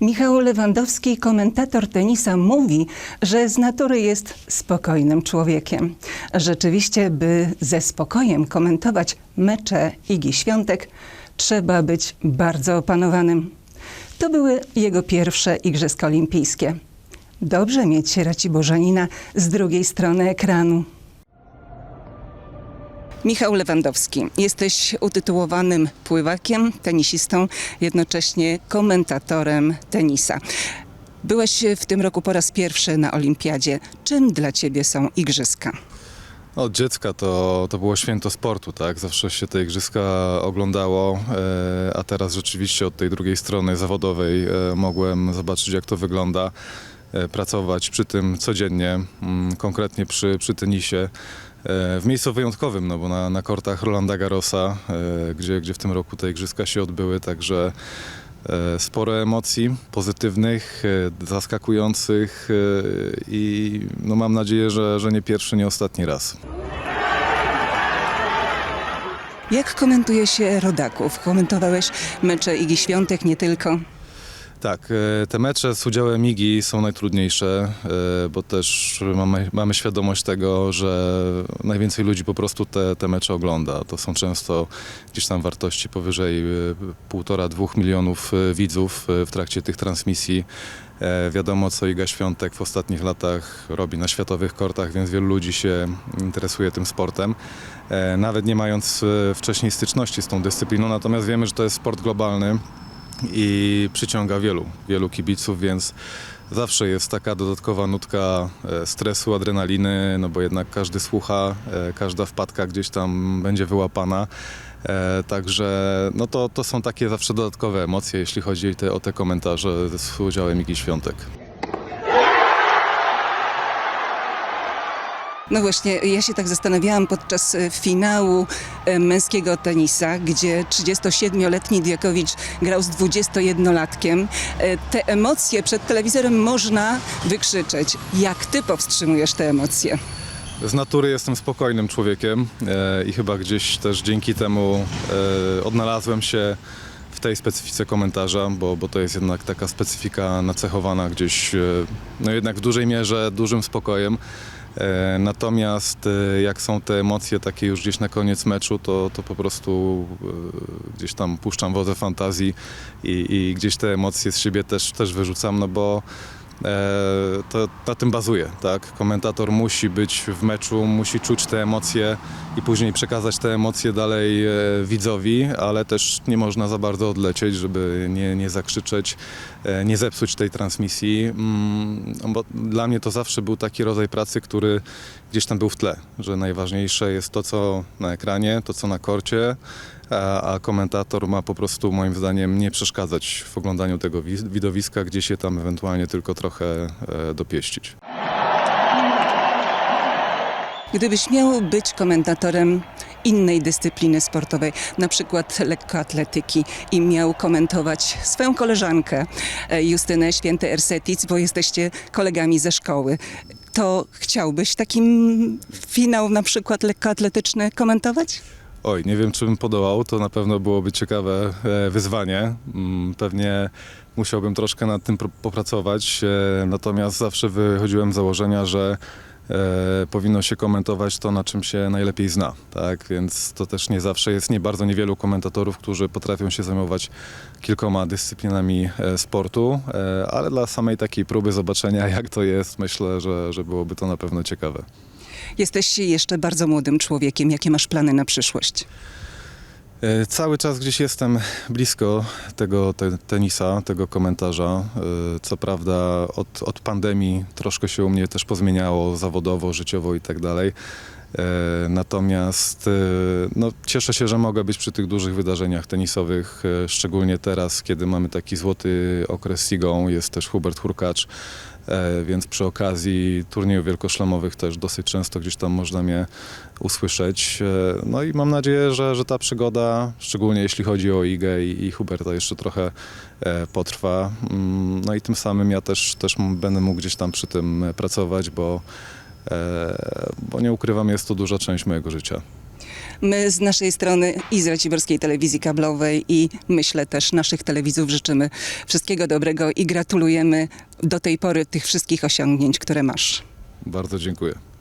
Michał Lewandowski, komentator tenisa, mówi, że z natury jest spokojnym człowiekiem. Rzeczywiście, by ze spokojem komentować mecze Igi Świątek, trzeba być bardzo opanowanym. To były jego pierwsze Igrzyska Olimpijskie. Dobrze mieć Raciborżanina z drugiej strony ekranu. Michał Lewandowski, jesteś utytułowanym pływakiem, tenisistą, jednocześnie komentatorem tenisa. Byłeś w tym roku po raz pierwszy na Olimpiadzie. Czym dla ciebie są igrzyska? Od dziecka to, to było święto sportu, tak? Zawsze się te igrzyska oglądało, e, a teraz rzeczywiście od tej drugiej strony zawodowej e, mogłem zobaczyć, jak to wygląda, e, pracować przy tym codziennie, mm, konkretnie przy, przy tenisie. E, W miejscu wyjątkowym, no bo na, na kortach Rolanda Garrosa, e, gdzie, gdzie w tym roku te igrzyska się odbyły, także e, sporo emocji pozytywnych, zaskakujących i no mam nadzieję, że, że nie pierwszy, nie ostatni raz. Jak komentuje się rodaków? Komentowałeś mecze Igi Świątek, nie tylko. Tak, e, te mecze z udziałem Migi są najtrudniejsze, e, bo też mamy, mamy świadomość tego, że najwięcej ludzi po prostu te, te mecze ogląda. To są często gdzieś tam wartości powyżej e, półtora, dwóch milionów e, widzów e, w trakcie tych transmisji. E, Wiadomo, co Iga Świątek w ostatnich latach robi na światowych kortach, więc wielu ludzi się interesuje tym sportem, e, nawet nie mając e, wcześniej styczności z tą dyscypliną. Natomiast wiemy, że to jest sport globalny i przyciąga wielu, wielu kibiców, więc zawsze jest taka dodatkowa nutka e, stresu, adrenaliny, no bo jednak każdy słucha, e, każda wpadka gdzieś tam będzie wyłapana. E, Także no to, to są takie zawsze dodatkowe emocje, jeśli chodzi te, o te komentarze z udziałem Igi Świątek. No właśnie, ja się tak zastanawiałam podczas e, finału e, męskiego tenisa, gdzie 37-letni Diakowicz grał z 21-latkiem. E, Te emocje przed telewizorem można wykrzyczeć. Jak ty powstrzymujesz te emocje? Z natury jestem spokojnym człowiekiem i chyba gdzieś też dzięki temu odnalazłem się w tej specyfice komentarza, bo, bo to jest jednak taka specyfika nacechowana gdzieś, no jednak w dużej mierze dużym spokojem. E, Natomiast e, jak są te emocje takie już gdzieś na koniec meczu, to, to po prostu e, gdzieś tam puszczam wodze fantazji i, i gdzieś te emocje z siebie też, też wyrzucam, no bo to na tym bazuje, tak? Komentator musi być w meczu, musi czuć te emocje i później przekazać te emocje dalej e, widzowi, ale też nie można za bardzo odlecieć, żeby nie, nie zakrzyczeć, e, nie zepsuć tej transmisji, mm, bo dla mnie to zawsze był taki rodzaj pracy, który gdzieś tam był w tle, że najważniejsze jest to, co na ekranie, to, co na korcie, a, komentator ma po prostu moim zdaniem nie przeszkadzać w oglądaniu tego wi- widowiska, gdzie się tam ewentualnie tylko trochę e, dopieścić. Gdybyś miał być komentatorem innej dyscypliny sportowej, na przykład lekkoatletyki i miał komentować swoją koleżankę e, Justynę Święty-Ersetic, bo jesteście kolegami ze szkoły, to chciałbyś takim finał na przykład lekkoatletyczny komentować? Oj, nie wiem, czy bym podołał, to na pewno byłoby ciekawe e, wyzwanie. Mm, Pewnie musiałbym troszkę nad tym popracować, e, natomiast zawsze wychodziłem z założenia, że e, powinno się komentować to, na czym się najlepiej zna, tak? Więc to też nie zawsze jest, nie bardzo niewielu komentatorów, którzy potrafią się zajmować kilkoma dyscyplinami e, sportu, e, ale dla samej takiej próby zobaczenia, jak to jest, myślę, że, że byłoby to na pewno ciekawe. Jesteś jeszcze bardzo młodym człowiekiem. Jakie masz plany na przyszłość? E, Cały czas gdzieś jestem blisko tego te, tenisa, tego komentarza. E, Co prawda od, od pandemii troszkę się u mnie też pozmieniało zawodowo, życiowo i tak dalej. E, Natomiast no, cieszę się, że mogę być przy tych dużych wydarzeniach tenisowych, szczególnie teraz, kiedy mamy taki złoty okres Sigą, jest też Hubert Hurkacz, więc przy okazji turniejów wielkoszlemowych też dosyć często gdzieś tam można mnie usłyszeć. E, No i mam nadzieję, że, że ta przygoda, szczególnie jeśli chodzi o Igę i, i Huberta, jeszcze trochę e, potrwa. Mm, No i tym samym ja też, też będę mógł gdzieś tam przy tym e, pracować, bo, e, bo nie ukrywam, jest to duża część mojego życia. My z naszej strony i z Raciborskiej Telewizji Kablowej i myślę też naszych telewidzów życzymy wszystkiego dobrego i gratulujemy do tej pory tych wszystkich osiągnięć, które masz. Bardzo dziękuję.